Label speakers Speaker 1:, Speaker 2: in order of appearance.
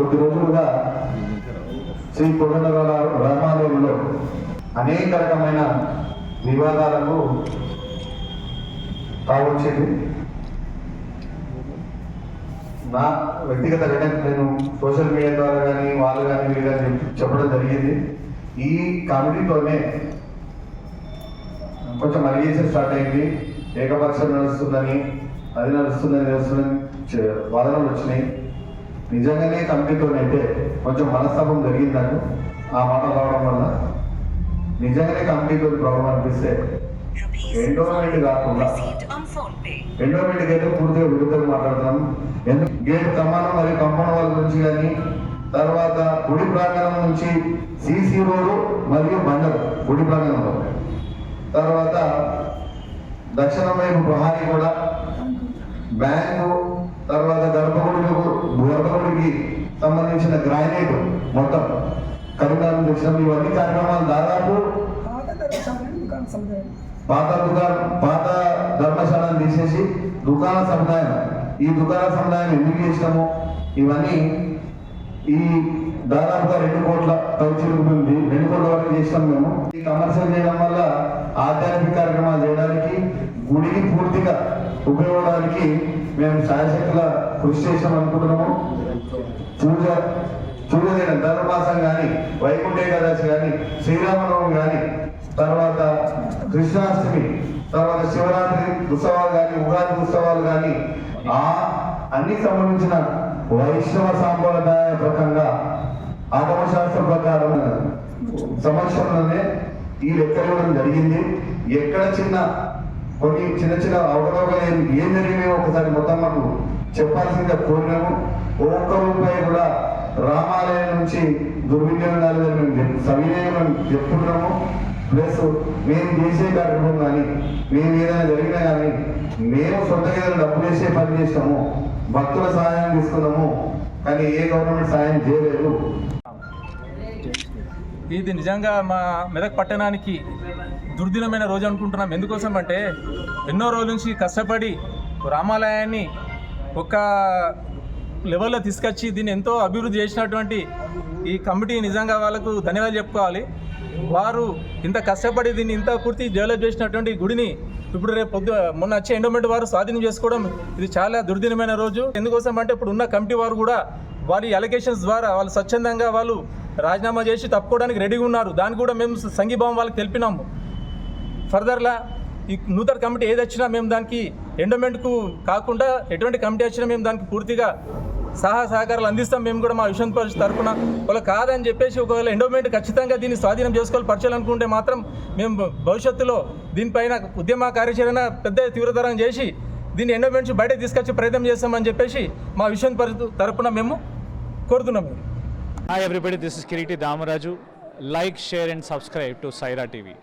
Speaker 1: కొద్ది రోజులుగా శ్రీ కొడంగల రామాలయంలో అనేక రకమైన వివాదాలకు కావచ్చింది నా వ్యక్తిగత వ్యక్తిగతంగా నేను సోషల్ మీడియా ద్వారా కానీ వాళ్ళు కానీ వీళ్ళు కానీ చెప్పడం జరిగింది. ఈ కమిటీతోనే కొంచెం అలిగేషన్ స్టార్ట్ అయింది. ఏకపక్షం నడుస్తుందని అది నడుస్తుందని నడుస్తుందని వాదనలు వచ్చినాయి. నిజంగానే కమిటీతోనైతే కొంచెం మనస్తాపం జరిగింది ఆ మాట రావడం వల్ల నిజంగానే కమిటీతో ప్రాబ్లం అనిపిస్తే ఎండోమెంట్ కాకుండా
Speaker 2: received on
Speaker 1: ఎండోమెంట్కి అయితే పూర్తిగా విరుద్ధంగా మాట్లాడుతున్నాం. ఎందుకు గేట్ కమానం మరియు కంపౌండ్ వాళ్ళ నుంచి కానీ తర్వాత గుడి ప్రాంగణం నుంచి సీసీ రోడ్డు మరియు బండలు గుడి ప్రాంగణంలో. తర్వాత దక్షిణ వైపు ప్రహారీ కూడా బ్యాంకు తర్వాత గర్భగుడికి సంబంధించిన గ్రానైట్ మొత్తం కరీంనగర్ దర్శనం ఇవన్నీ కార్యక్రమాలు దాదాపు
Speaker 3: పాత దుకాణం
Speaker 1: పాత ధర్మశాలను తీసేసి దుకాణ సముదాయం. ఈ దుకాణ సముదాయం ఎందుకు చేసినాము? ఇవన్నీ ఈ దాదాపుగా రెండు కోట్ల పైచిలుకుంది రెండు కోట్ల వరకు చేసినాం మేము. ఈ కమర్షియల్ చేయడం వల్ల ఆధ్యాత్మిక కార్యక్రమాలు చేయడానికి గుడికి పూర్తిగా ఉపయోగడానికి మేము శాయశక్తుల కృషి చేసాం అనుకుంటున్నాము. చూడ చూడలేని చేయడం ధనుర్మాసం కానీ వైకుంఠ ఏకాదశి కానీ శ్రీరామనవమి కానీ తర్వాత కృష్ణాష్టమి తర్వాత శివరాత్రి ఉత్సవాలు కానీ ఉగాది ఉత్సవాలు కానీ ఆ అన్ని సంబంధించిన వైష్ణవ సాంప్రదాయ ప్రకంగా ఆగమశాస్త్ర ప్రకారం సమక్షంలోనే ఈ లెక్కలు ఇవ్వడం జరిగింది. ఎక్కడ చిన్న కొన్ని చిన్న చిన్న అవకతవకలు ఏం ఏం జరిగినాయో ఒకసారి మొత్తం మాకు చెప్పాల్సిందిగా కోరినాము. ఒక్క రూపాయి కూడా రామాలయం నుంచి దుర్వినియోగం కాలేదని మేము చెప్తున్నాము. ప్లస్ మేము చేసే కార్యక్రమం కానీ మేము ఏదైనా జరిగినా కానీ మేము సొంతగా డబ్బు డబ్బులు వేసే పని చేస్తాము భక్తుల సహాయం తీసుకున్నాము కానీ ఏ గవర్నమెంట్ సహాయం చేయలేదు.
Speaker 4: ఇది నిజంగా మా మెదక్ పట్టణానికి దుర్దినమైన రోజు అనుకుంటున్నాం. ఎందుకోసం అంటే ఎన్నో రోజుల నుంచి కష్టపడి రామాలయాన్ని ఒక లెవెల్లో తీసుకొచ్చి దీన్ని ఎంతో అభివృద్ధి చేసినటువంటి ఈ కమిటీ నిజంగా వాళ్ళకు ధన్యవాదాలు చెప్పుకోవాలి. వారు ఇంత కష్టపడి దీన్ని ఇంత పూర్తి డెవలప్ చేసినటువంటి గుడిని ఇప్పుడు రేపు పొద్దు మొన్న వచ్చే ఎండోమెంట్ వారు స్వాధీనం చేసుకోవడం ఇది చాలా దుర్దినమైన రోజు. ఎందుకోసం అంటే ఇప్పుడు ఉన్న కమిటీ వారు కూడా వారి అలిగేషన్స్ ద్వారా వాళ్ళు స్వచ్ఛందంగా వాళ్ళు రాజీనామా చేసి తప్పుకోవడానికి రెడీగా ఉన్నారు. దాన్ని కూడా మేము సంఘీభావం వాళ్ళకి తెలిపినాము. ఫర్దర్లా ఈ నూతన కమిటీ ఏది వచ్చినా మేము దానికి ఎండోమెంట్కు కాకుండా ఎటువంటి కమిటీ వచ్చినా మేము దానికి పూర్తిగా సహా సహకారాలు అందిస్తాం. మేము కూడా మా విషయం పరిషత్ తరఫున వాళ్ళు కాదని చెప్పేసి ఒకవేళ ఎండోమెంట్ ఖచ్చితంగా దీన్ని స్వాధీనం చేసుకోవాలి పరచాలనుకుంటే మాత్రం మేము భవిష్యత్తులో దీనిపైన ఉద్యమ కార్యాచరణ పెద్ద తీవ్రతరం చేసి దీన్ని ఎండోమెంట్స్ బయట తీసుకొచ్చే ప్రయత్నం చేస్తామని చెప్పేసి మా విషయం పరిషత్ తరఫున మేము కోరుతున్నాం.
Speaker 5: Hi everybody this is Kireeti Damaraju like share and subscribe to Saira TV